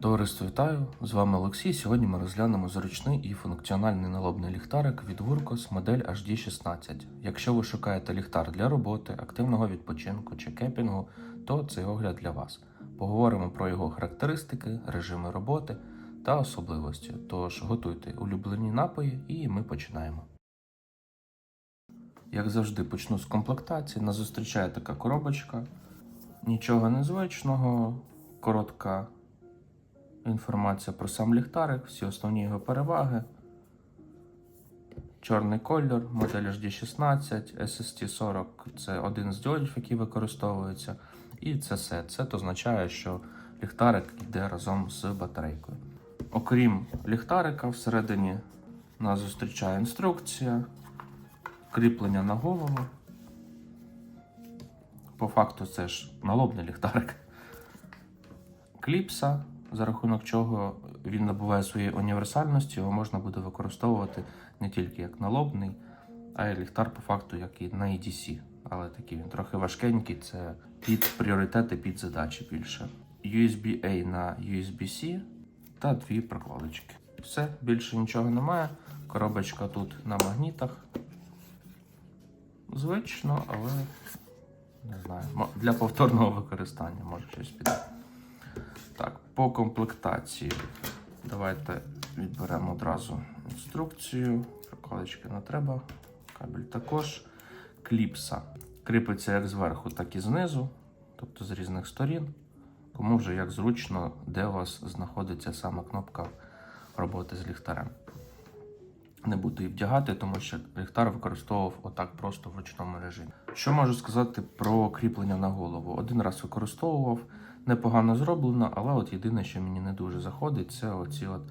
Товариство вітаю! З вами Олексій. Сьогодні ми розглянемо зручний і функціональний налобний ліхтарик від Вуркос модель HD16. Якщо ви шукаєте ліхтар для роботи, активного відпочинку чи кемпінгу, то цей огляд для вас. Поговоримо про його характеристики, режими роботи та особливості. Тож готуйте улюблені напої і ми починаємо. Як завжди, почну з комплектації. Нас зустрічає така коробочка. Нічого незвичного, коротка інформація про сам ліхтарик, всі основні його переваги. Чорний кольор, модель HD16, SST40 це один з діодів, який використовується. І це все. Це означає, що ліхтарик йде разом з батарейкою. Окрім ліхтарика, всередині нас зустрічає інструкція, кріплення на голову. По факту це ж налобний ліхтарик. Кліпса, за рахунок чого він набуває своєї універсальності, його можна буде використовувати не тільки як налобний, а й ліхтар по факту, як і на EDC. Але такий він трохи важкенький, це під пріоритети, під задачі більше. USB-A на USB-C та дві прокладочки. Все, більше нічого немає. Коробочка тут на магнітах. Звично, але не знаю. Для повторного використання може щось піде. По комплектації. Давайте відберемо одразу інструкцію. Прокладочки не треба. Кабель також. Кліпса. Кріпиться як зверху, так і знизу, тобто з різних сторін. Кому вже як зручно, де у вас знаходиться саме кнопка роботи з ліхтарем. Не буду її вдягати, тому що ліхтар використовував отак просто в ручному режимі. Що можу сказати про кріплення на голову? Один раз використовував, непогано зроблено, але от єдине, що мені не дуже заходить, це оці от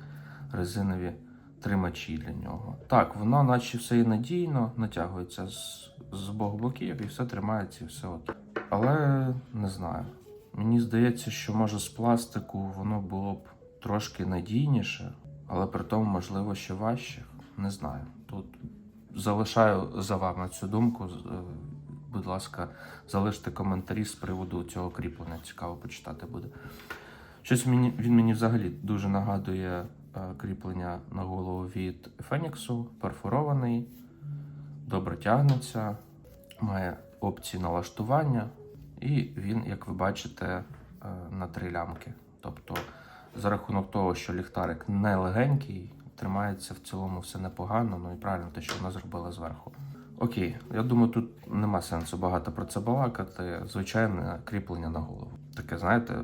резинові тримачі для нього. Так, воно наче все і надійно, натягується з, з обох боків і все тримається, і все от. Але не знаю. Мені здається, що може з пластику воно було б трошки надійніше, але при тому, можливо, ще важче. Не знаю. Тут залишаю за вами цю думку. Будь ласка, залиште коментарі з приводу цього кріплення. Цікаво почитати буде. Щось мені, він мені взагалі дуже нагадує е, кріплення на голову від Феніксу, перфорований, добре тягнеться, має опції налаштування, і він, як ви бачите, е, на три лямки. Тобто, за рахунок того, що ліхтарик не легенький, тримається в цілому все непогано, ну і правильно те, що вона зробила зверху. Окей, я думаю, тут нема сенсу багато про це балакати. Звичайне кріплення на голову. Таке, знаєте,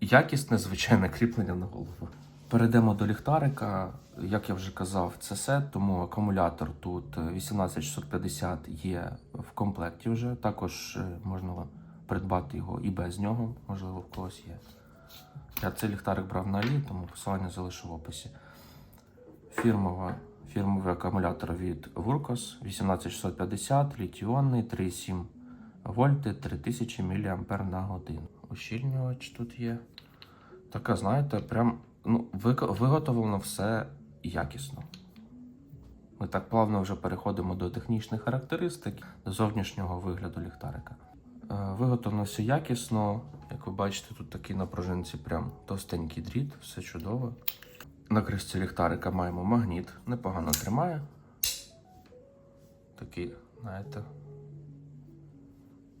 якісне звичайне кріплення на голову. Перейдемо до ліхтарика. Як я вже казав, це сет, тому акумулятор тут 18650 є в комплекті вже. Також е, можна придбати його і без нього, можливо, в когось є. Я цей ліхтарик брав на Алі, тому посилання залишу в описі. Фірмова, фірмовий акумулятор від Вуркос 18650, літіонний, 3,7 вольти, 3000 мА на годину. Ущільнювач тут є. Така, знаєте, прям ну, виготовлено все якісно. Ми так плавно вже переходимо до технічних характеристик, до зовнішнього вигляду ліхтарика. Е, Виготовлено все якісно. Як ви бачите, тут такий на пружинці прям товстенький дріт, все чудово. На кришці ліхтарика маємо магніт, непогано тримає. Такий, знаєте,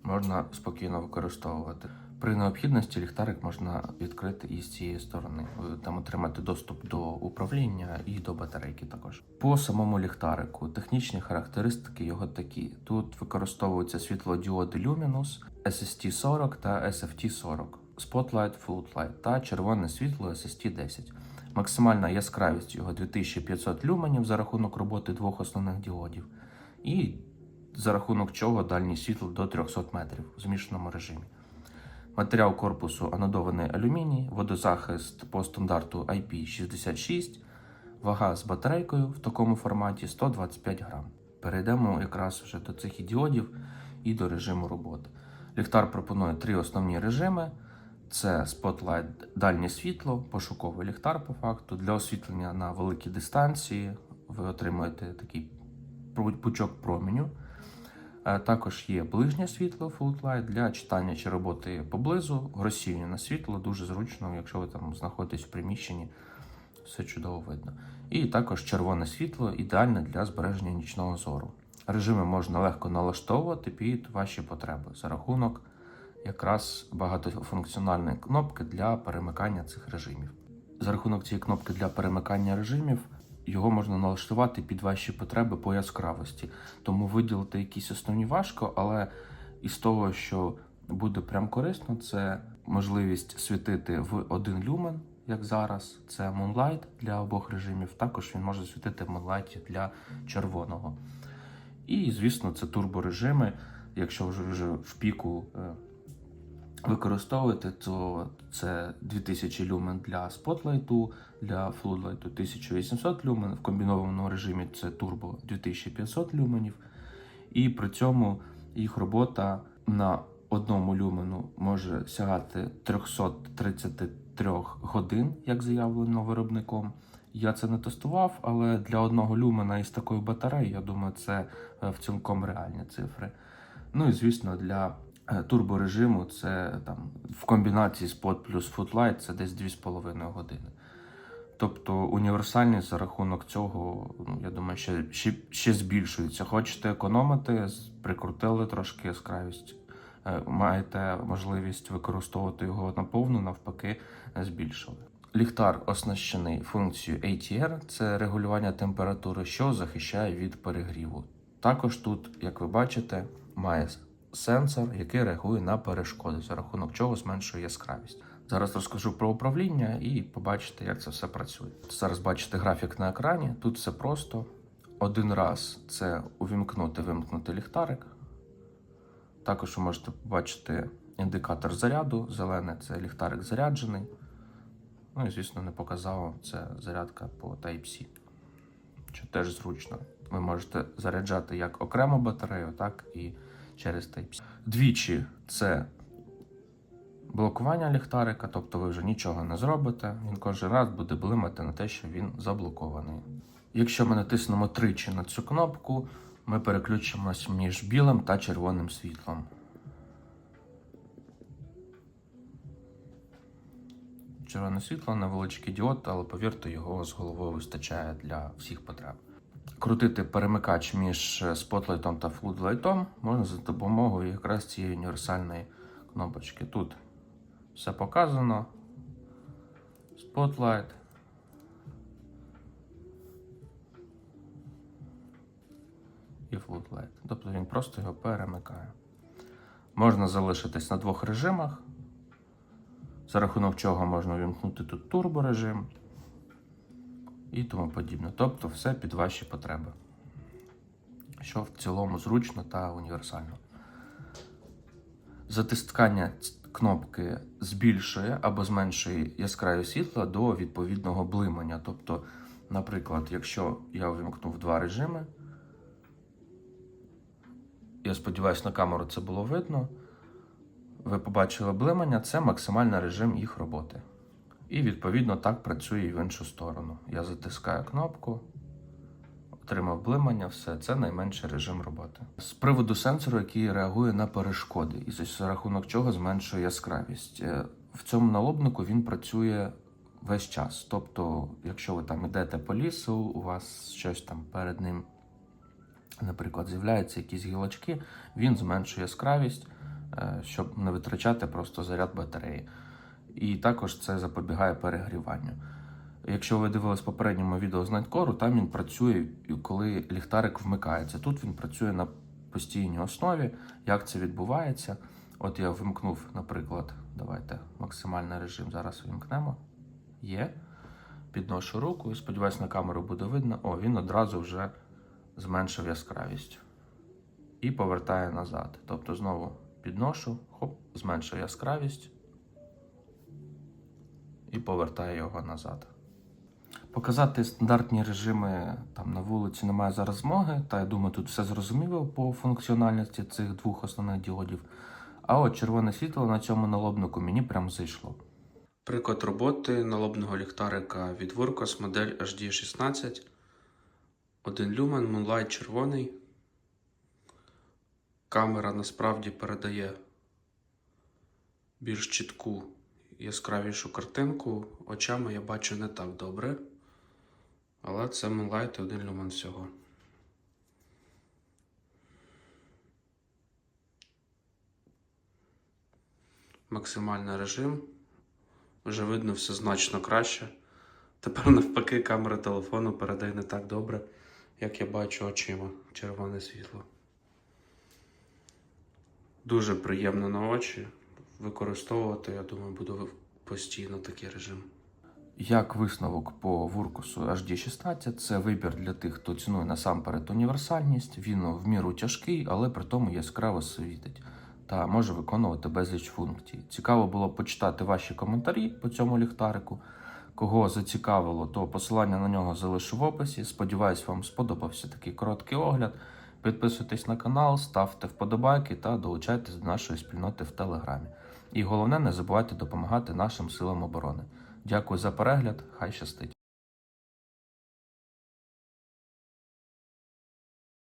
можна спокійно використовувати. При необхідності ліхтарик можна відкрити і з цієї сторони. Там отримати доступ до управління і до батарейки також. По самому ліхтарику технічні характеристики його такі: тут використовуються світлодіоди Luminous, SST40 та SFT40, Spotlight, Floodlight та червоне світло SST10. Максимальна яскравість його 2500 люменів за рахунок роботи двох основних діодів, і за рахунок чого дальність світла до 300 метрів в змішаному режимі. Матеріал корпусу анодований алюміній, водозахист по стандарту IP66, вага з батарейкою в такому форматі 125 грам. Перейдемо якраз вже до цих діодів і до режиму роботи. Ліхтар пропонує три основні режими: це Spotlight дальнє світло, пошуковий ліхтар по факту. Для освітлення на великій дистанції ви отримуєте такий пучок променю. Е, Також є ближнє світло Floodlight для читання чи роботи поблизу. Розсіяне світло дуже зручно, якщо ви там знаходитесь в приміщенні, все чудово видно. І також червоне світло ідеальне для збереження нічного зору. Режими можна легко налаштовувати під ваші потреби за рахунок якраз багатофункціональної кнопки для перемикання цих режимів. За рахунок цієї кнопки для перемикання режимів його можна налаштувати під ваші потреби по яскравості. Тому виділити якісь основні важко, але із того, що буде прям корисно, це можливість світити в один люмен, як зараз. Це Moonlight для обох режимів. Також він може світити в Moonlight для червоного. І, звісно, це турборежими. Якщо вже вже в піку е, використовуєте, то це 2000 люмен для спотлайту, для флудлайту 1800 люмен. В комбінованому режимі це турбо 2500 люменів. І при цьому їх робота на одному люмену може сягати 333 годин, як заявлено виробником. Я це не тестував, але для одного люмена із такою батареєю, я думаю, це е, в цілком реальні цифри. Ну і звісно, для турборежиму це там в комбінації Spot плюс Footlight це десь 2,5 години. Тобто універсальність за рахунок цього, ну, я думаю, ще, ще, ще збільшується. Хочете економити, прикрутили трошки яскравість, е, маєте можливість використовувати його наповну, навпаки, е, збільшили. Ліхтар оснащений функцією ATR, це регулювання температури, що захищає від перегріву. Також тут, як ви бачите, має сенсор, який реагує на перешкоди, за рахунок чого зменшує яскравість. Зараз розкажу про управління і побачите, як це все працює. Зараз бачите графік на екрані. Тут все просто. Один раз це увімкнути, вимкнути ліхтарик. Також ви можете побачити індикатор заряду. Зелене це ліхтарик заряджений. Ну і, звісно, не показав це зарядка по Type-C, що теж зручно. Ви можете заряджати як окремо батарею, так і через Type-C. Двічі це блокування ліхтарика, тобто ви вже нічого не зробите. Він кожен раз буде блимати на те, що він заблокований. Якщо ми натиснемо тричі на цю кнопку, ми переключимось між білим та червоним світлом. Червоне світло, невеличкий діод, але повірте, його з головою вистачає для всіх потреб. Крутити перемикач між е, спотлайтом та флудлайтом можна за допомогою якраз цієї універсальної кнопочки. Тут все показано. Spotlight. І Floodlight. Тобто він просто його перемикає. Можна залишитись на двох режимах, за рахунок чого можна увімкнути тут турборежим і тому подібне. Тобто все під ваші потреби. Що в цілому зручно та універсально. Затискання кнопки збільшує або зменшує яскраве світло до відповідного блимання. Тобто, наприклад, якщо я увімкнув два режими, я сподіваюся, на камеру це було видно. Ви побачили блимання, це максимальний режим їх роботи. І відповідно так працює і в іншу сторону. Я затискаю кнопку, отримав блимання, все, це найменший режим роботи. З приводу сенсору, який реагує на перешкоди, і за рахунок чого зменшує яскравість. Е, В цьому налобнику він працює весь час. Тобто, якщо ви там йдете по лісу, у вас щось там перед ним, наприклад, з'являються якісь гілочки, він зменшує яскравість, е, щоб не витрачати просто заряд батареї. І також це запобігає перегріванню. Якщо ви дивились попередньому відео з Найткору, там він працює, коли ліхтарик вмикається. Тут він працює на постійній основі. Як це відбувається? От я вимкнув, наприклад, давайте максимальний режим зараз вимкнемо. Є. Підношу руку і сподіваюся, на камеру буде видно. О, він одразу вже зменшив яскравість. І повертає назад. Тобто знову підношу, хоп, зменшив яскравість і повертає його назад. Показати стандартні режими там на вулиці немає зараз змоги, та я думаю, тут все зрозуміло по функціональності цих двох основних діодів. А от червоне світло на цьому налобнику мені прям зайшло. Приклад роботи налобного ліхтарика від Wurkos модель HD16. Один люмен, Moonlight червоний. Камера насправді передає більш чітку, яскравішу картинку. Очами я бачу не так добре. Але це Moonlight і один люмен всього. Максимальний режим. Вже видно все значно краще. Тепер навпаки камера телефону передає не так добре, як я бачу очима червоне світло. Дуже приємно на очі. Використовувати, я думаю, буду постійно такий режим. Як висновок по Вуркусу HD16, це вибір для тих, хто цінує насамперед універсальність. Він в міру тяжкий, але при тому яскраво світить та може виконувати безліч функцій. Цікаво було почитати ваші коментарі по цьому ліхтарику. Кого зацікавило, то посилання на нього залишу в описі. Сподіваюсь, вам сподобався такий короткий огляд. Підписуйтесь на канал, ставте вподобайки та долучайтесь до нашої спільноти в Телеграмі. І головне, не забувайте допомагати нашим силам оборони. Дякую за перегляд, хай щастить!